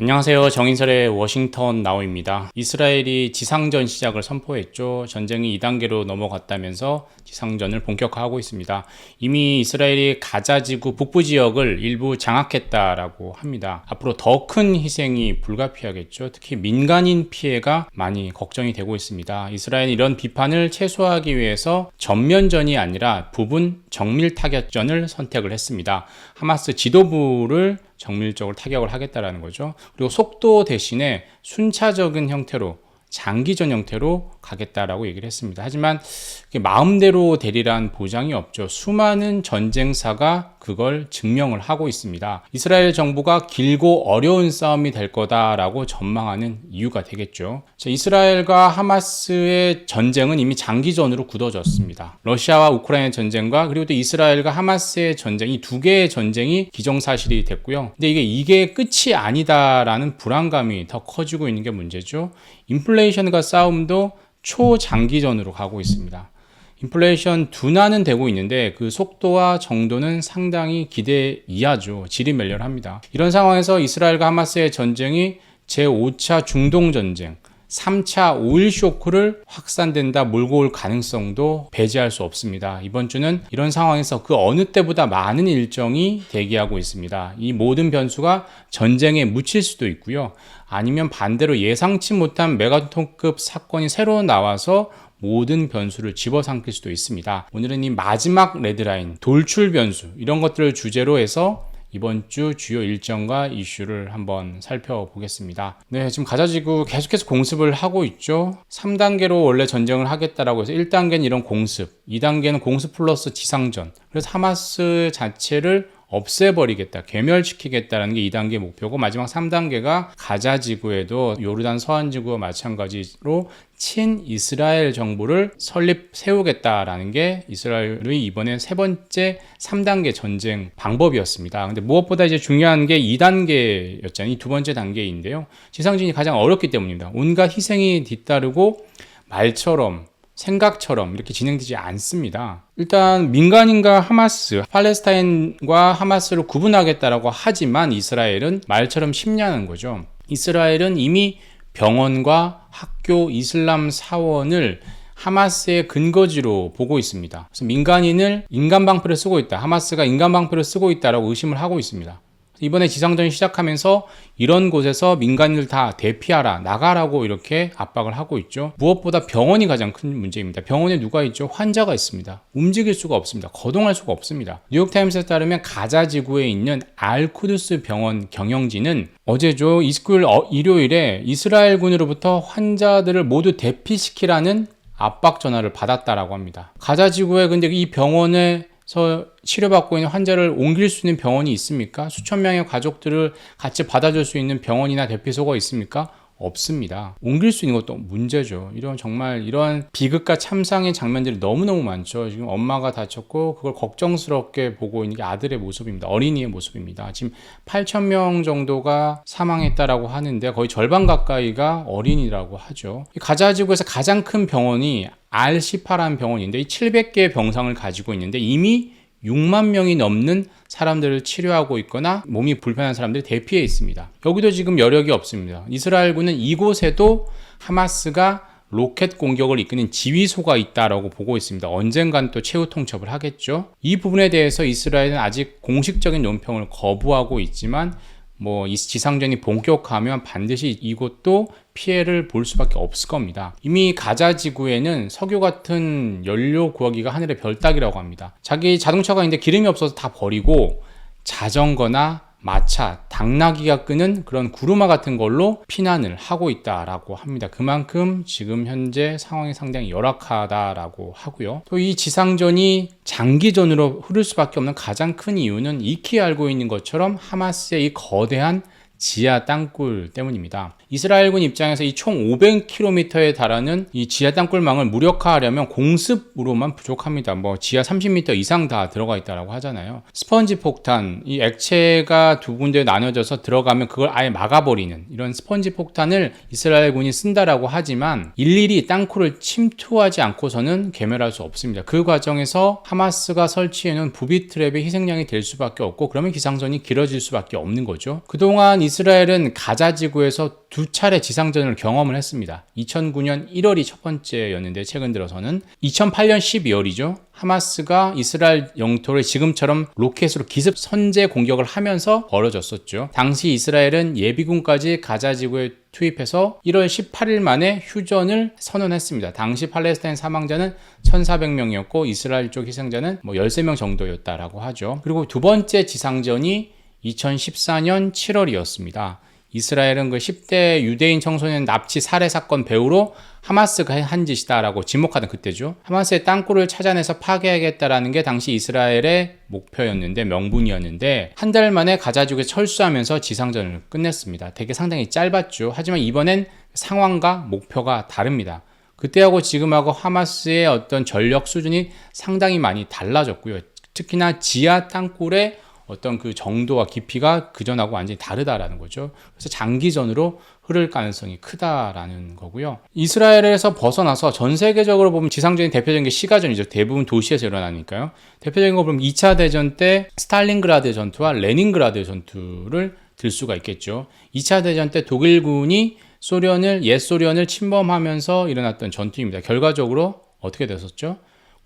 안녕하세요. 정인설의 워싱턴 나우입니다. 이스라엘이 지상전 시작을 선포했죠. 전쟁이 2단계로 넘어갔다면서 지상전을 본격화하고 있습니다. 이미 이스라엘이 가자지구 북부 지역을 일부 장악했다라고 합니다. 앞으로 더 큰 희생이 불가피하겠죠. 특히 민간인 피해가 많이 걱정이 되고 있습니다. 이스라엘은 이런 비판을 최소화하기 위해서 전면전이 아니라 부분 정밀 타격전을 선택을 했습니다. 하마스 지도부를 정밀적으로 타격을 하겠다라는 거죠. 그리고 속도 대신에 순차적인 형태로 장기전 형태로 가겠다라고 얘기를 했습니다. 하지만 마음대로 되리란 보장이 없죠. 수많은 전쟁사가 그걸 증명을 하고 있습니다. 이스라엘 정부가 길고 어려운 싸움이 될 거다라고 전망하는 이유가 되겠죠. 자, 이스라엘과 하마스의 전쟁은 이미 장기전으로 굳어졌습니다. 러시아와 우크라이나 전쟁과 그리고 또 이스라엘과 하마스의 전쟁 이 두 개의 전쟁이 기정사실이 됐고요. 근데 이게 이게 끝이 아니다라는 불안감이 더 커지고 있는 게 문제죠. 인플레이션과 싸움도 초장기전으로 가고 있습니다. 인플레이션 둔화는 되고 있는데 그 속도와 정도는 상당히 기대 이하죠. 지리멸렬합니다. 이런 상황에서 이스라엘과 하마스의 전쟁이 제5차 중동 전쟁, 3차 오일 쇼크를 확산된다 몰고 올 가능성도 배제할 수 없습니다. 이번 주는 이런 상황에서 그 어느 때보다 많은 일정이 대기하고 있습니다. 이 모든 변수가 전쟁에 묻힐 수도 있고요. 아니면 반대로 예상치 못한 메가톤급 사건이 새로 나와서 모든 변수를 집어삼킬 수도 있습니다. 오늘은 이 마지막 레드라인, 돌출 변수, 이런 것들을 주제로 해서 이번 주 주요 일정과 이슈를 한번 살펴보겠습니다. 네, 지금 가자지구 계속해서 공습을 하고 있죠. 3단계로 원래 전쟁을 하겠다라고 해서 1단계는 이런 공습, 2단계는 공습 플러스 지상전. 그래서 하마스 자체를 없애버리겠다, 괴멸시키겠다라는 게 2단계 목표고 마지막 3단계가 가자 지구에도 요르단 서한 지구와 마찬가지로 친 이스라엘 정부를 설립 세우겠다라는 게 이스라엘의 이번에 세 번째 3단계 전쟁 방법이었습니다. 근데 무엇보다 이제 중요한 게 2단계였잖아요. 이 두 번째 단계인데요. 지상진이 가장 어렵기 때문입니다. 온갖 희생이 뒤따르고 말처럼 생각처럼 이렇게 진행되지 않습니다. 일단 민간인과 하마스, 팔레스타인과 하마스를 구분하겠다라고 하지만 이스라엘은 말처럼 쉽냐는 거죠. 이스라엘은 이미 병원과 학교, 이슬람 사원을 하마스의 근거지로 보고 있습니다. 그래서 민간인을 인간 방패를 쓰고 있다. 하마스가 인간 방패를 쓰고 있다라고 의심을 하고 있습니다. 이번에 지상전이 시작하면서 이런 곳에서 민간인들 다 대피하라, 나가라고 이렇게 압박을 하고 있죠. 무엇보다 병원이 가장 큰 문제입니다. 병원에 누가 있죠? 환자가 있습니다. 움직일 수가 없습니다. 거동할 수가 없습니다. 뉴욕타임스에 따르면 가자 지구에 있는 알쿠두스 병원 경영진은 어제죠. 이스쿨 어, 일요일에 이스라엘군으로부터 환자들을 모두 대피시키라는 압박 전화를 받았다라고 합니다. 가자 지구에 근데 이 병원에 서 치료받고 있는 환자를 옮길 수 있는 병원이 있습니까? 수천 명의 가족들을 같이 받아줄 수 있는 병원이나 대피소가 있습니까? 없습니다. 옮길 수 있는 것도 문제죠. 이런 정말 이러한 비극과 참상의 장면들이 너무너무 많죠. 지금 엄마가 다쳤고 그걸 걱정스럽게 보고 있는 게 아들의 모습입니다. 어린이의 모습입니다. 지금 8천 명 정도가 사망했다라고 하는데 거의 절반 가까이가 어린이라고 하죠. 가자 지구에서 가장 큰 병원이 R18라는 병원인데 이 700개의 병상을 가지고 있는데 이미 6만 명이 넘는 사람들을 치료하고 있거나 몸이 불편한 사람들이 대피해 있습니다. 여기도 지금 여력이 없습니다. 이스라엘군은 이곳에도 하마스가 로켓 공격을 이끄는 지휘소가 있다라고 보고 있습니다. 언젠간 또 최후 통첩을 하겠죠. 이 부분에 대해서 이스라엘은 아직 공식적인 논평을 거부하고 있지만 뭐이 지상전이 본격화하면 반드시 이곳도 피해를 볼 수밖에 없을 겁니다. 이미 가자 지구에는 석유 같은 연료 구하기가 하늘의 별 따기라고 합니다. 자기 자동차가 있는데 기름이 없어서 다 버리고 자전거나 마차, 당나귀가 끄는 그런 구루마 같은 걸로 피난을 하고 있다라고 합니다. 그만큼 지금 현재 상황이 상당히 열악하다라고 하고요. 또 이 지상전이 장기전으로 흐를 수밖에 없는 가장 큰 이유는 익히 알고 있는 것처럼 하마스의 이 거대한 지하 땅굴 때문입니다. 이스라엘군 입장에서 이 총 500km에 달하는 이 지하 땅굴망을 무력화하려면 공습으로만 부족합니다. 뭐 지하 30m 이상 다 들어가 있다라고 하잖아요. 스펀지 폭탄, 이 액체가 두 군데 나눠져서 들어가면 그걸 아예 막아버리는 이런 스펀지 폭탄을 이스라엘군이 쓴다라고 하지만 일일이 땅굴을 침투하지 않고서는 개멸할 수 없습니다. 그 과정에서 하마스가 설치해놓은 부비 트랩의 희생양이 될 수밖에 없고 그러면 기상선이 길어질 수밖에 없는 거죠. 그동안 이 이스라엘은 가자 지구에서 두 차례 지상전을 경험을 했습니다. 2009년 1월이 첫 번째였는데 최근 들어서는 2008년 12월이죠. 하마스가 이스라엘 영토를 지금처럼 로켓으로 기습 선제 공격을 하면서 벌어졌었죠. 당시 이스라엘은 예비군까지 가자 지구에 투입해서 1월 18일 만에 휴전을 선언했습니다. 당시 팔레스타인 사망자는 1,400명이었고 이스라엘 쪽 희생자는 뭐 13명 정도였다라고 하죠. 그리고 두 번째 지상전이 2014년 7월이었습니다. 이스라엘은 그 10대 유대인 청소년 납치 살해 사건 배후로 하마스가 한 짓이다라고 지목하던 그때죠. 하마스의 땅굴을 찾아내서 파괴하겠다라는 게 당시 이스라엘의 목표였는데 명분이었는데 한 달 만에 가자지구에 철수하면서 지상전을 끝냈습니다. 되게 상당히 짧았죠. 하지만 이번엔 상황과 목표가 다릅니다. 그때하고 지금하고 하마스의 어떤 전력 수준이 상당히 많이 달라졌고요. 특히나 지하 땅굴에 어떤 그 정도와 깊이가 그전하고 완전히 다르다라는 거죠. 그래서 장기전으로 흐를 가능성이 크다라는 거고요. 이스라엘에서 벗어나서 전 세계적으로 보면 지상전이 대표적인 게 시가전이죠. 대부분 도시에서 일어나니까요. 대표적인 거 보면 2차 대전 때 스탈린그라드 전투와 레닌그라드 전투를 들 수가 있겠죠. 2차 대전 때 독일군이 소련을 옛 소련을 침범하면서 일어났던 전투입니다. 결과적으로 어떻게 됐었죠?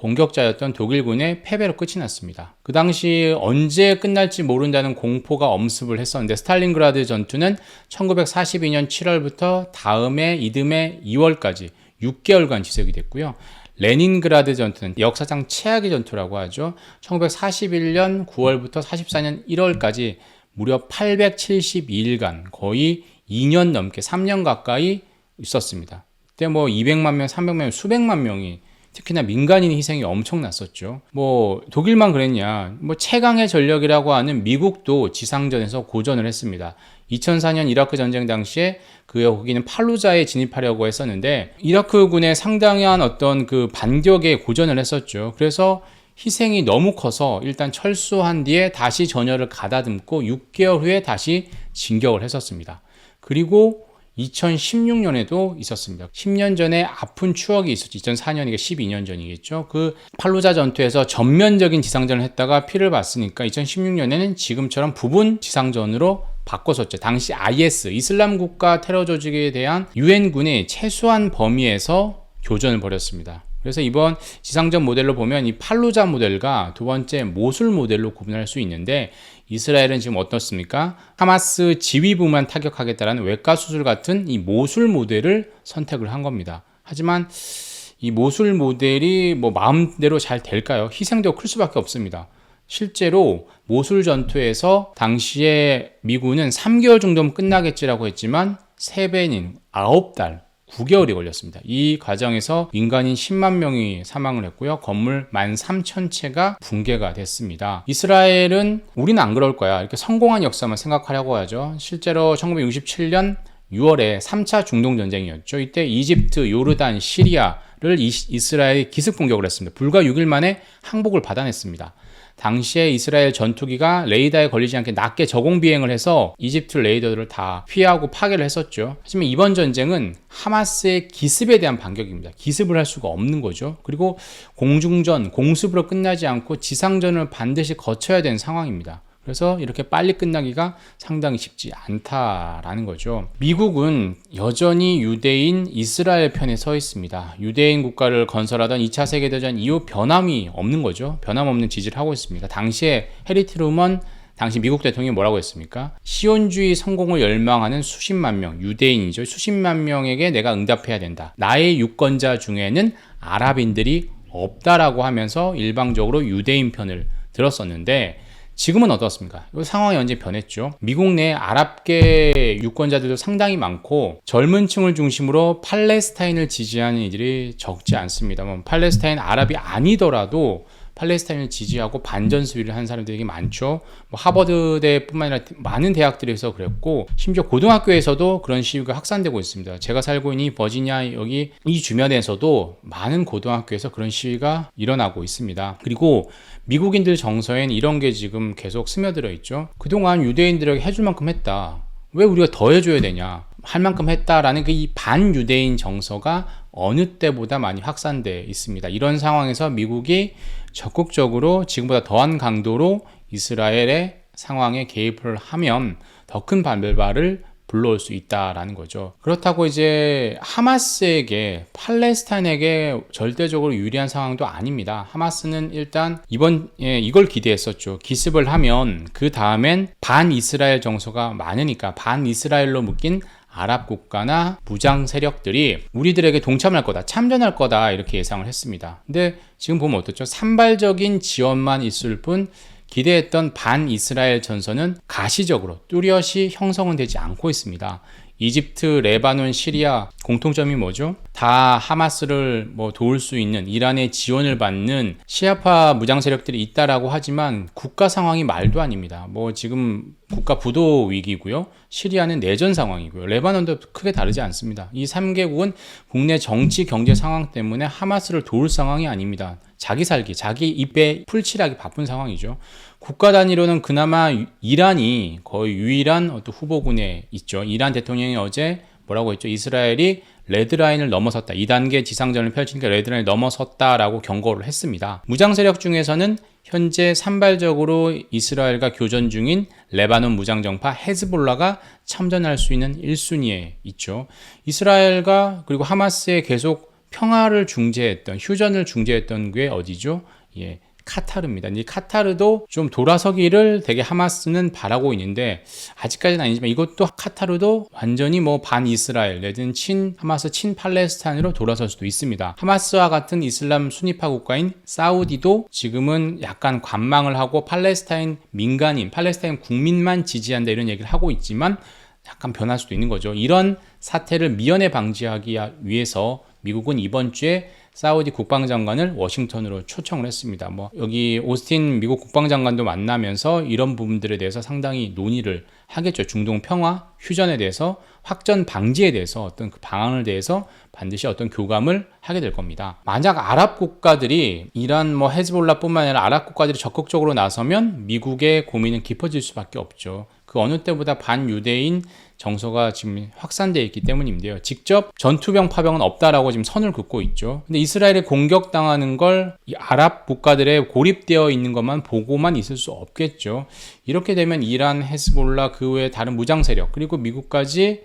공격자였던 독일군의 패배로 끝이 났습니다. 그 당시 언제 끝날지 모른다는 공포가 엄습을 했었는데 스탈린그라드 전투는 1942년 7월부터 다음해 이듬해 2월까지 6개월간 지속이 됐고요. 레닌그라드 전투는 역사상 최악의 전투라고 하죠. 1941년 9월부터 44년 1월까지 무려 872일간 거의 2년 넘게 3년 가까이 있었습니다. 그때 뭐 200만 명, 300만 명, 수백만 명이 특히나 민간인 희생이 엄청났었죠. 뭐 독일만 그랬냐? 뭐 최강의 전력이라고 하는 미국도 지상전에서 고전을 했습니다. 2004년 이라크 전쟁 당시에 그 거기는 팔루자에 진입하려고 했었는데 이라크군의 상당한 어떤 그 반격에 고전을 했었죠. 그래서 희생이 너무 커서 일단 철수한 뒤에 다시 전열을 가다듬고 6개월 후에 다시 진격을 했었습니다. 그리고 2016년에도 있었습니다. 10년 전에 아픈 추억이 있었죠. 2004년이니까 12년 전이겠죠. 그 팔루자 전투에서 전면적인 지상전을 했다가 피를 봤으니까 2016년에는 지금처럼 부분 지상전으로 바꿨었죠. 당시 IS, 이슬람 국가 테러 조직에 대한 유엔군이 최소한 범위에서 교전을 벌였습니다. 그래서 이번 지상전 모델로 보면 이 팔루자 모델과 두 번째 모술 모델로 구분할 수 있는데 이스라엘은 지금 어떻습니까? 하마스 지휘부만 타격하겠다라는 외과 수술 같은 이 모술 모델을 선택을 한 겁니다. 하지만 이 모술 모델이 뭐 마음대로 잘 될까요? 희생도 클 수밖에 없습니다. 실제로 모술 전투에서 당시에 미군은 3개월 정도면 끝나겠지라고 했지만 3배인 9달 9개월이 걸렸습니다. 이 과정에서 민간인 10만 명이 사망을 했고요. 건물 13,000채가 붕괴가 됐습니다. 이스라엘은 우리는 안 그럴 거야. 이렇게 성공한 역사만 생각하려고 하죠. 실제로 1967년 6월에 3차 중동 전쟁이었죠. 이때 이집트, 요르단, 시리아를 이스라엘이 기습 공격을 했습니다. 불과 6일 만에 항복을 받아냈습니다. 당시에 이스라엘 전투기가 레이더에 걸리지 않게 낮게 저공 비행을 해서 이집트 레이더들을 다 피하고 파괴를 했었죠. 하지만 이번 전쟁은 하마스의 기습에 대한 반격입니다. 기습을 할 수가 없는 거죠. 그리고 공중전, 공습으로 끝나지 않고 지상전을 반드시 거쳐야 되는 상황입니다. 그래서 이렇게 빨리 끝나기가 상당히 쉽지 않다라는 거죠. 미국은 여전히 유대인 이스라엘 편에 서 있습니다. 유대인 국가를 건설하던 2차 세계대전 이후 변함이 없는 거죠. 변함없는 지지를 하고 있습니다. 당시에 해리 트루먼 당시 미국 대통령이 뭐라고 했습니까? 시온주의 성공을 열망하는 수십만 명, 유대인이죠. 수십만 명에게 내가 응답해야 된다. 나의 유권자 중에는 아랍인들이 없다라고 하면서 일방적으로 유대인 편을 들었었는데 지금은 어떻습니까? 이 상황이 언제 변했죠? 미국 내 아랍계 유권자들도 상당히 많고 젊은 층을 중심으로 팔레스타인을 지지하는 이들이 적지 않습니다. 뭐 팔레스타인 아랍이 아니더라도 팔레스타인을 지지하고 반전 수비를 한 사람들이 많죠. 뭐 하버드대뿐만 아니라 많은 대학들에서 그랬고 심지어 고등학교에서도 그런 시위가 확산되고 있습니다. 제가 살고 있는 버지니아 여기 이 주변에서도 많은 고등학교에서 그런 시위가 일어나고 있습니다. 그리고 미국인들 정서엔 이런 게 지금 계속 스며들어 있죠. 그동안 유대인들에게 해줄 만큼 했다. 왜 우리가 더 해줘야 되냐? 할 만큼 했다라는 그 이 반유대인 정서가 어느 때보다 많이 확산돼 있습니다. 이런 상황에서 미국이 적극적으로 지금보다 더한 강도로 이스라엘에 상황에 개입을 하면 더 큰 반발을 불러올 수 있다라는 거죠. 그렇다고 이제 하마스에게 팔레스타인에게 절대적으로 유리한 상황도 아닙니다. 하마스는 일단 이번 예, 이걸 기대했었죠. 기습을 하면 그 다음엔 반 이스라엘 정서가 많으니까 반 이스라엘로 묶인 아랍 국가나 무장 세력들이 우리들에게 동참할 거다, 참전할 거다 이렇게 예상을 했습니다. 근데 지금 보면 어떻죠? 산발적인 지원만 있을 뿐 기대했던 반 이스라엘 전선은 가시적으로 뚜렷이 형성은 되지 않고 있습니다. 이집트, 레바논, 시리아 공통점이 뭐죠? 다 하마스를 뭐 도울 수 있는 이란의 지원을 받는 시아파 무장 세력들이 있다라고 하지만 국가 상황이 말도 아닙니다. 뭐 지금 국가 부도 위기고요. 시리아는 내전 상황이고요. 레바논도 크게 다르지 않습니다. 이 3개국은 국내 정치 경제 상황 때문에 하마스를 도울 상황이 아닙니다. 자기 살기, 자기 입에 풀칠하기 바쁜 상황이죠. 국가 단위로는 그나마 이란이 거의 유일한 어떤 후보군에 있죠. 이란 대통령이 어제 뭐라고 했죠? 이스라엘이 레드라인을 넘어섰다. 2단계 지상전을 펼치니까 레드라인을 넘어섰다라고 경고를 했습니다. 무장 세력 중에서는 현재 산발적으로 이스라엘과 교전 중인 레바논 무장정파 헤즈볼라가 참전할 수 있는 1순위에 있죠. 이스라엘과 그리고 하마스에 계속 평화를 중재했던 휴전을 중재했던 게 어디죠? 예, 카타르입니다. 이 카타르도 좀 돌아서기를 되게 하마스는 바라고 있는데 아직까지는 아니지만 이것도 카타르도 완전히 뭐 반 이스라엘 내지는 친 하마스 친 팔레스타인으로 돌아설 수도 있습니다. 하마스와 같은 이슬람 순위파 국가인 사우디도 지금은 약간 관망을 하고 팔레스타인 민간인 팔레스타인 국민만 지지한다 이런 얘기를 하고 있지만 약간 변할 수도 있는 거죠. 이런 사태를 미연에 방지하기 위해서 미국은 이번 주에 사우디 국방장관을 워싱턴으로 초청을 했습니다. 뭐 여기 오스틴 미국 국방장관도 만나면서 이런 부분들에 대해서 상당히 논의를 하겠죠. 중동 평화, 휴전에 대해서 확전 방지에 대해서 어떤 그 방안을 대해서 반드시 어떤 교감을 하게 될 겁니다. 만약 아랍 국가들이 이란 뭐 헤즈볼라뿐만 아니라 아랍 국가들이 적극적으로 나서면 미국의 고민은 깊어질 수밖에 없죠. 그 어느 때보다 반유대인 정서가 지금 확산되어 있기 때문인데요. 직접 전투병 파병은 없다라고 지금 선을 긋고 있죠. 근데 이스라엘이 공격당하는 걸 이 아랍 국가들에 고립되어 있는 것만 보고만 있을 수 없겠죠. 이렇게 되면 이란, 헤스볼라 그 외에 다른 무장 세력 그리고 미국까지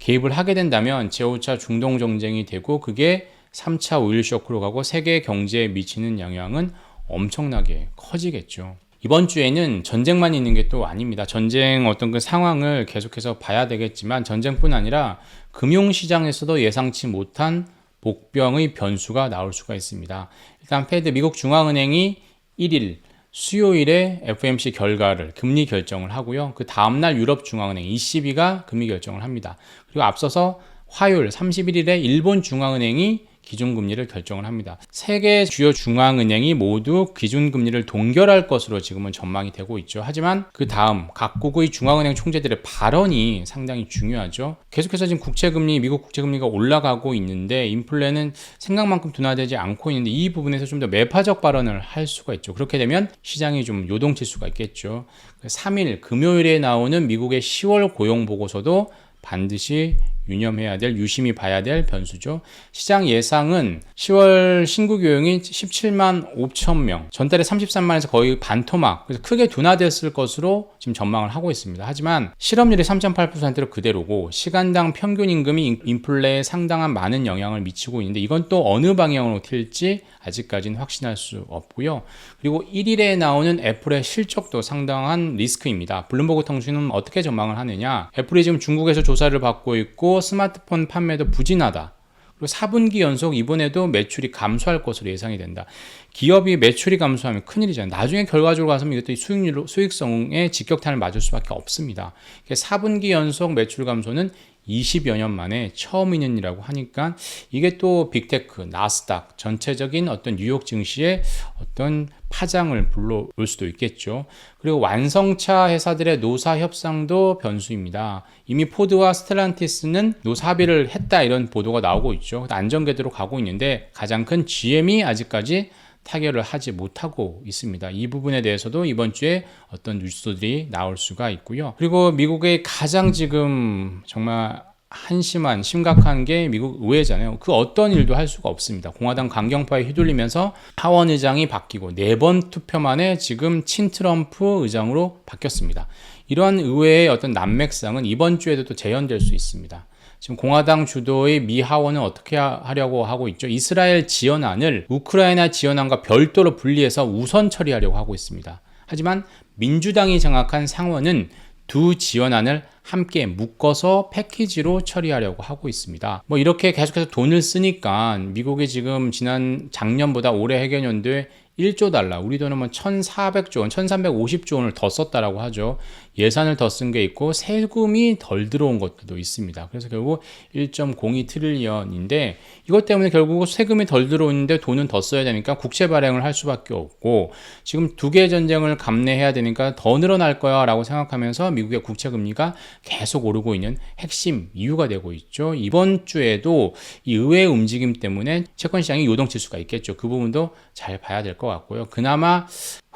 개입을 하게 된다면 제5차 중동 정쟁이 되고 그게 3차 오일 쇼크로 가고 세계 경제에 미치는 영향은 엄청나게 커지겠죠. 이번 주에는 전쟁만 있는 게 또 아닙니다. 전쟁 어떤 그 상황을 계속해서 봐야 되겠지만 전쟁뿐 아니라 금융 시장에서도 예상치 못한 복병의 변수가 나올 수가 있습니다. 일단 페드 미국 중앙은행이 1일 수요일에 FMC 결과를 금리 결정을 하고요. 그 다음 날 유럽 중앙은행 ECB가 금리 결정을 합니다. 그리고 앞서서 화요일 31일에 일본 중앙은행이 기준금리를 결정을 합니다. 세계 주요 중앙은행이 모두 기준금리를 동결할 것으로 지금은 전망이 되고 있죠. 하지만 그 다음 각국의 중앙은행 총재들의 발언이 상당히 중요하죠. 계속해서 지금 국채금리, 미국 국채금리가 올라가고 있는데 인플레는 생각만큼 둔화되지 않고 있는데 이 부분에서 좀 더 매파적 발언을 할 수가 있죠. 그렇게 되면 시장이 좀 요동칠 수가 있겠죠. 3일 금요일에 나오는 미국의 10월 고용 보고서도 반드시 유념해야 될, 유심히 봐야 될 변수죠. 시장 예상은 10월 신규 교용이 17만 5천 명, 전달에 33만에서 거의 반토막, 그래서 크게 둔화됐을 것으로 지금 전망을 하고 있습니다. 하지만 실업률이 3.8%로 그대로고 시간당 평균 임금이 인플레에 상당한 많은 영향을 미치고 있는데 이건 또 어느 방향으로 튈지 아직까지는 확신할 수 없고요. 그리고 1일에 나오는 애플의 실적도 상당한 리스크입니다. 블룸버그 통신은 어떻게 전망을 하느냐? 애플이 지금 중국에서 조사를 받고 있고 스마트폰 판매도 부진하다. 그리고 4분기 연속 이번에도 매출이 감소할 것으로 예상이 된다. 기업이 매출이 감소하면 큰일이잖아요. 나중에 결과적으로 가서 이것도 수익률, 수익성에 직격탄을 맞을 수밖에 없습니다. 4분기 연속 매출 감소는 20여 년 만에 처음 있는이라고 하니까 이게 또 빅테크, 나스닥 전체적인 어떤 뉴욕 증시에 어떤 파장을 불러올 수도 있겠죠. 그리고 완성차 회사들의 노사 협상도 변수입니다. 이미 포드와 스텔란티스는 노사 합의를 했다 이런 보도가 나오고 있죠. 안전궤도로 가고 있는데 가장 큰 GM이 아직까지 타결을 하지 못하고 있습니다. 이 부분에 대해서도 이번 주에 어떤 뉴스들이 나올 수가 있고요. 그리고 미국의 가장 지금 정말 한심한 심각한 게 미국 의회잖아요. 그 어떤 일도 할 수가 없습니다. 공화당 강경파에 휘둘리면서 하원 의장이 바뀌고 네 번 투표 만에 지금 친 트럼프 의장으로 바뀌었습니다. 이러한 의회의 어떤 난맥상은 이번 주에도 또 재현될 수 있습니다. 지금 공화당 주도의 미 하원은 어떻게 하- 하려고 하고 있죠? 이스라엘 지원안을 우크라이나 지원안과 별도로 분리해서 우선 처리하려고 하고 있습니다. 하지만 민주당이 장악한 상원은 두 지원안을 함께 묶어서 패키지로 처리하려고 하고 있습니다. 뭐 이렇게 계속해서 돈을 쓰니까 미국이 지금 지난 작년보다 올해 해결연도에 1조 달러, 우리 뭐 1,400조 원, 1,350조 원을 더 썼다라고 하죠. 예산을 더 쓴 게 있고 세금이 덜 들어온 것들도 있습니다. 그래서 결국 1.02 트릴리언인데 이것 때문에 결국 세금이 덜 들어오는데 돈은 더 써야 되니까 국채 발행을 할 수밖에 없고 지금 두 개의 전쟁을 감내해야 되니까 더 늘어날 거야라고 생각하면서 미국의 국채 금리가 계속 오르고 있는 핵심 이유가 되고 있죠. 이번 주에도 이 의외의 움직임 때문에 채권 시장이 요동칠 수가 있겠죠. 그 부분도 잘 봐야 될 것 같고요. 그나마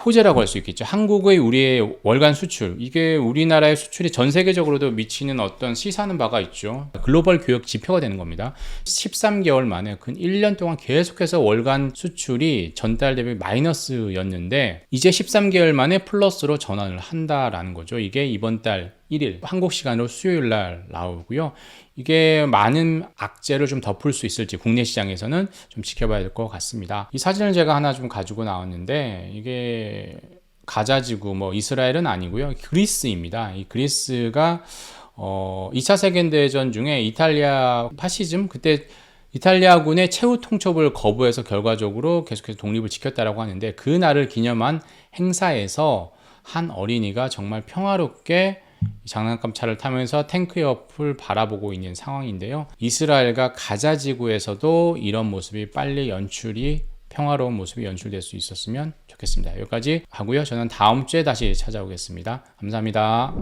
호재라고 할 수 있겠죠. 한국의 우리의 월간 수출 이게 우리나라의 수출이 전 세계적으로도 미치는 어떤 시사하는 바가 있죠. 글로벌 교역 지표가 되는 겁니다. 13개월 만에 근 1년 동안 계속해서 월간 수출이 전달 대비 마이너스였는데 이제 13개월 만에 플러스로 전환을 한다라는 거죠. 이게 이번 달 1일 한국 시간으로 수요일 날 나오고요. 이게 많은 악재를 좀 덮을 수 있을지 국내 시장에서는 좀 지켜봐야 될 것 같습니다. 이 사진을 제가 하나 좀 가지고 나왔는데 이게 가자지구 뭐 이스라엘은 아니고요. 그리스입니다. 이 그리스가 어 2차 세계 대전 중에 이탈리아 파시즘 그때 이탈리아군의 최후 통첩을 거부해서 결과적으로 계속해서 독립을 지켰다라고 하는데 그 날을 기념한 행사에서 한 어린이가 정말 평화롭게 장난감 차를 타면서 탱크 옆을 바라보고 있는 상황인데요. 이스라엘과 가자 지구에서도 이런 모습이 빨리 연출이 평화로운 모습이 연출될 수 있었으면 좋겠습니다. 여기까지 하고요. 저는 다음 주에 다시 찾아오겠습니다. 감사합니다.